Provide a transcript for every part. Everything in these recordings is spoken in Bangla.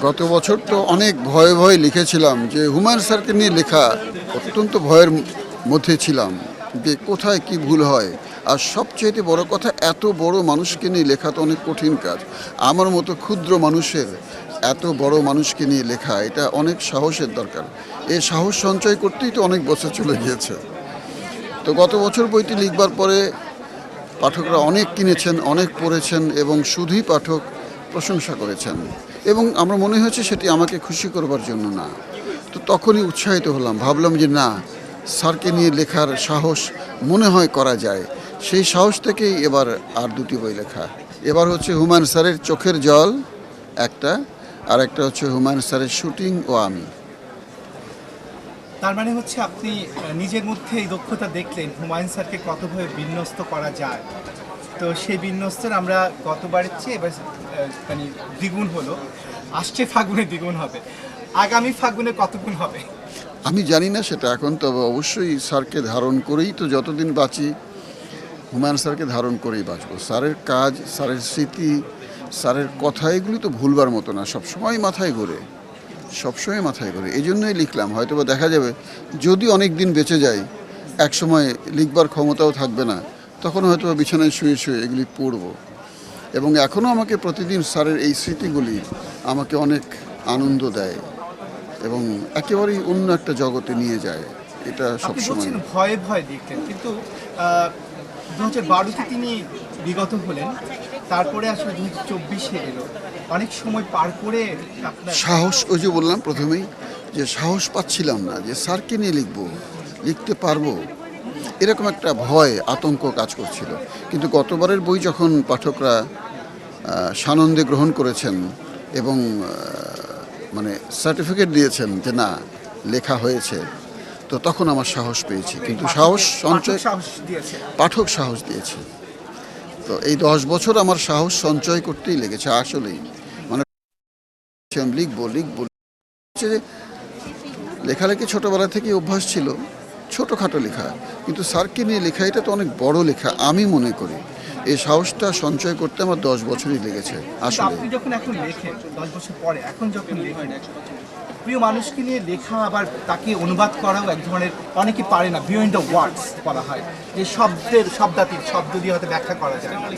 গত বছর তো অনেক ভয়ে ভয়ে লিখেছিলাম যে হুমায়ুন স্যারকে নিয়ে লেখা অত্যন্ত ভয়ের মধ্যে ছিলাম যে কোথায় কি ভুল হয়। আর সবচেয়ে বড় কথা, এত বড় মানুষকে নিয়ে লেখা তো অনেক কঠিন কাজ। আমার মতো ক্ষুদ্র মানুষের এত বড় মানুষকে নিয়ে লেখা, এটা অনেক সাহসের দরকার। এই সাহস সঞ্চয় করতেই তো অনেক বছর চলে গিয়েছে। তো গত বছর বইটি লিখবার পরে পাঠকরা অনেক কিনেছেন, অনেক পড়েছেন এবং শুধুই পাঠক প্রশংসা করেছেন। এবং আমার মনে হয়েছে সেটি আমাকে খুশি করবার জন্য না। তো তখনই উৎসাহিত হলাম, ভাবলাম যে না, স্যারকে নিয়ে লেখার সাহস মনে হয় করা যায়। সেই সাহস থেকেই এবার আর দুটি বই লেখা। এবার হচ্ছে হুমায়ুন স্যারের চোখের জল একটা, আর একটা হচ্ছে হুমায়ুন স্যারের শুটিং ও আমি। তার মানে হচ্ছে আপনি নিজের মধ্যে এই দক্ষতা দেখলেন হুমায়ুন স্যারকে কতভাবে বিন্যস্ত করা যায়। তো সেই বিন্যস্তের আমরা গতবারের চেয়ে এবার মানে দ্বিগুণ হলো। আসছে ফাগুনে দ্বিগুণ হবে। আগামী ফাগুনে কতগুণ হবে? আমি জানি না সেটা এখন, তবে অবশ্যই স্যারকে ধারণ করেই তো যতদিন বাঁচি, হুমায়ুন স্যারকে ধারণ করেই বাঁচবো। স্যারের কাজ, স্যারের স্মৃতি, স্যারের কথা, এগুলি তো ভুলবার মতো না। সবসময় মাথায় ঘোরে, সবসময় মাথায় ঘোরে। এই জন্যই লিখলাম হয়তো দেখা যাবে, যদি অনেক দিন বেঁচে যাই এক সময় লিখবার ক্ষমতাও থাকবে না। তখন হয়তো বিছানায় শুয়ে শুয়ে এগুলি পড়ব। এবং এখনও আমাকে প্রতিদিন স্যারের এই স্মৃতিগুলি আমাকে অনেক আনন্দ দেয় এবং একেবারেই অন্য একটা জগতে নিয়ে যায়। এটা সবসময়। ভয়ে ভয়ে দেখলেন কিন্তু দু হাজার বারোতে তিনি বিগত হলেন তারপরে আসলে দু হাজার চব্বিশে এলো। অনেক সময় পার করে সাহস ওই যে বললাম প্রথমেই যে সাহস পাচ্ছিলাম না যে স্যারকে নিয়ে লিখব লিখতে পারব। এরকম একটা ভয় আতঙ্ক কাজ করছিল। কিন্তু গতবারের বই যখন পাঠকরা সানন্দে গ্রহণ করেছেন এবং মানে সার্টিফিকেট দিয়েছেন যে না লেখা হয়েছে তো তখন আমার সাহস পেয়েছি। কিন্তু সাহস সঞ্চয় পাঠক সাহস দিয়েছে। পাঠক সাহস দিয়েছে। তো এই দশ বছর আমার সাহস সঞ্চয় করতেই লেগেছে আসলেই। মানে লিখব লিখব লেখালেখি ছোটোবেলা থেকে অভ্যাস ছিল। ছোটোখাটো লেখা কিন্তু স্যারকে নিয়ে লেখা এটা তো অনেক বড় লেখা আমি মনে করি। এই সাহসটা সঞ্চয় করতে আমার দশ বছরই লেগেছে আসলে। আপনি যখন এখন লেখেন দশ বছর পরে এখন যখন লেখেন প্রিয় মানুষকে নিয়ে লেখা আবার তাকে অনুবাদ করাও এক ধরনের অনেকে পারে না বিয়ন্ড দ্য ওয়ার্ডস বলা হয় যে শব্দের শব্দাতীত শব্দ দিয়ে হয়তো ব্যাখ্যা করা যায় না।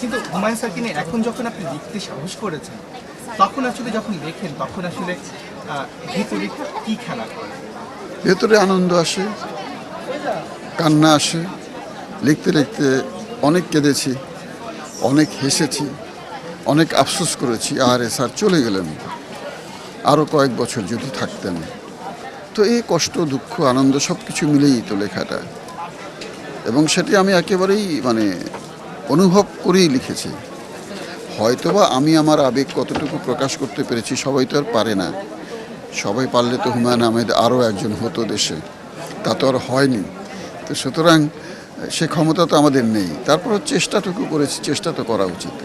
কিন্তু হুমায়ুন স্যারকে নিয়ে এখন যখন আপনি লিখতে সাহস করেছেন তখন আসলে যখন লেখেন তখন আসলে ভিতরে কি খেলা করে? ভেতরে আনন্দ আসে কান্না আসে। লিখতে লিখতে অনেক কেঁদেছি, অনেক হেসেছি, অনেক আফসোস করেছি, আরে স্যার চলে গেলেন। আরও কয়েক বছর যদি থাকতেন। তো এই কষ্ট, দুঃখ, আনন্দ সব কিছু মিলেই তো লেখাটা। এবং সেটি আমি একেবারেই মানে অনুভব করেই লিখেছি। হয়তোবা আমি আমার আবেগ কতটুকু প্রকাশ করতে পেরেছি সবাই তো আর পারে না। সবাই পারলে তো হুমায়ুন আহমেদ আরও একজন হতো দেশে। তা তো আর হয়নি। তো সুতরাং সে ক্ষমতা তো আমাদের নেই। তারপর চেষ্টাটুকু করেছি চেষ্টা তো করা উচিত।